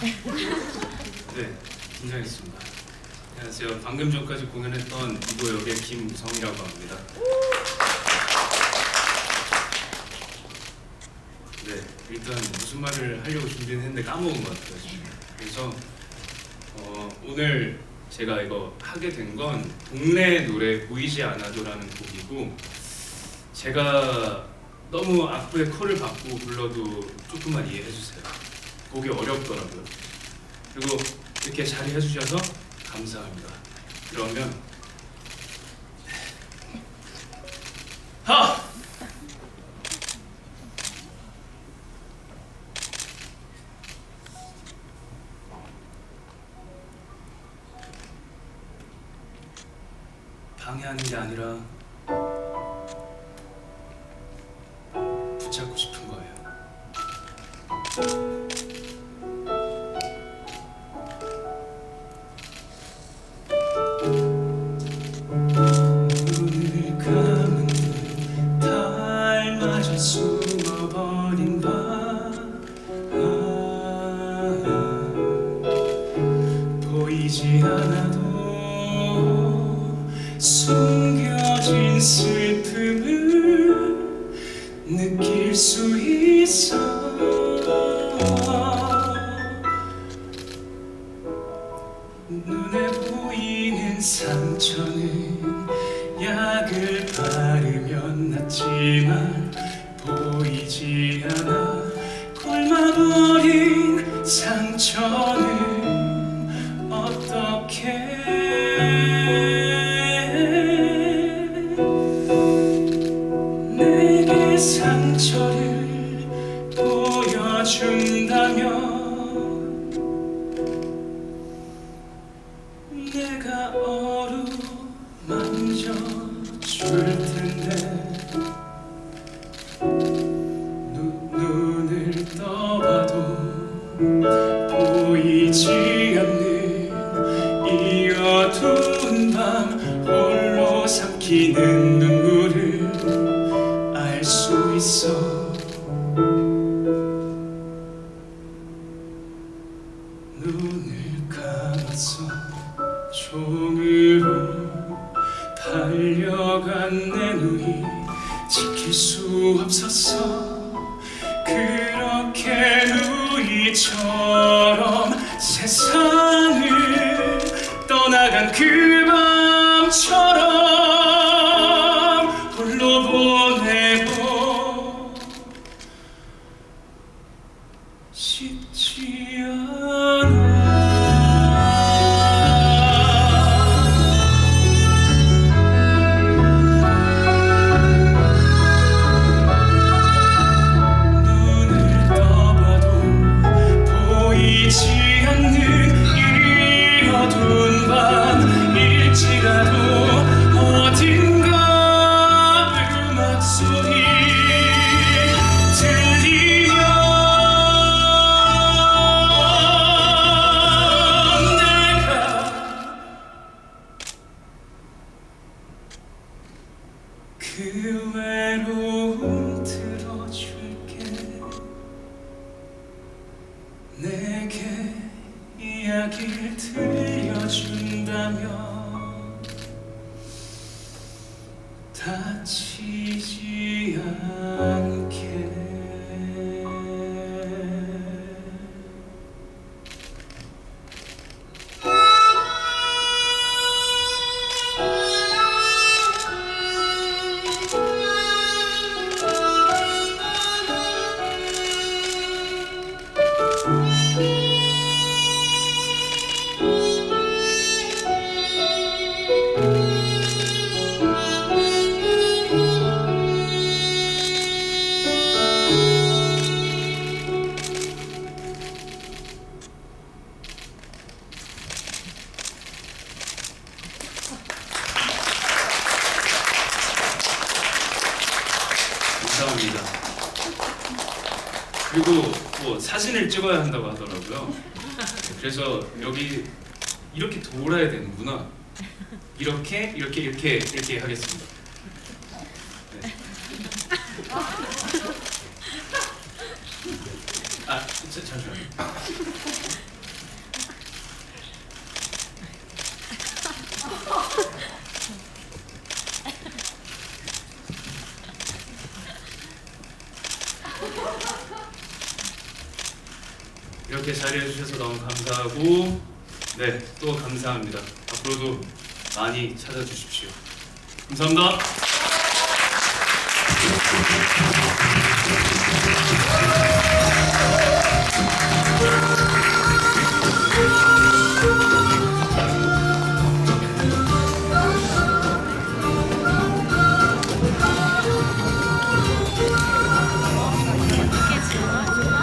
네, 긴장했습니다. 안녕하세요. 방금 전까지 공연했던 이도 역의 김우성이라고 합니다. 네, 일단 무슨 말을 하려고 준비는 했는데 까먹은 것 같아요. 그래서 어, 오늘 제가 이거 하게 된 건 동네 노래 보이지 않아도라는 곡이고 제가 너무 악보의 콜을 받고 불러도 조금만 이해해 주세요. 곡이 어렵더라고요. 그리고 이렇게 잘 해주셔서 감사합니다. 그러면 하! 방해하는 게 아니라 숨어버린 밤 아, 보이지 않아도 숨겨진 슬픔을 느낄 수 있어. 눈에 보이는 상처는 약을 바르면 낫지만 버린 상처는 어떻게? 내게 상처를 보여준다면 내가 어루만져 줄 텐데 보이지 않는 이 어두운 밤 홀로 삼키는 눈물을 알 수 있어. 눈을 감았어 종으로 달려간 내 눈이 지킬 수 없었어. 그렇게 누이처럼 세상을 떠나간 그 밤처럼 홀로 보내고 쉽지 않아 이야기를 들려준다면 다치 감사합니다. 그리고 뭐 사진을 찍어야 한다고 하더라고요. 네, 그래서 여기 이렇게 돌아야 되는구나. 이렇게 이렇게 이렇게 이렇게 하겠습니다. 네. 아, 자, 잠시만요. 이렇게 자리해 주셔서 너무 감사하고 네, 또 감사합니다. 앞으로도 많이 찾아주십시오. 감사합니다.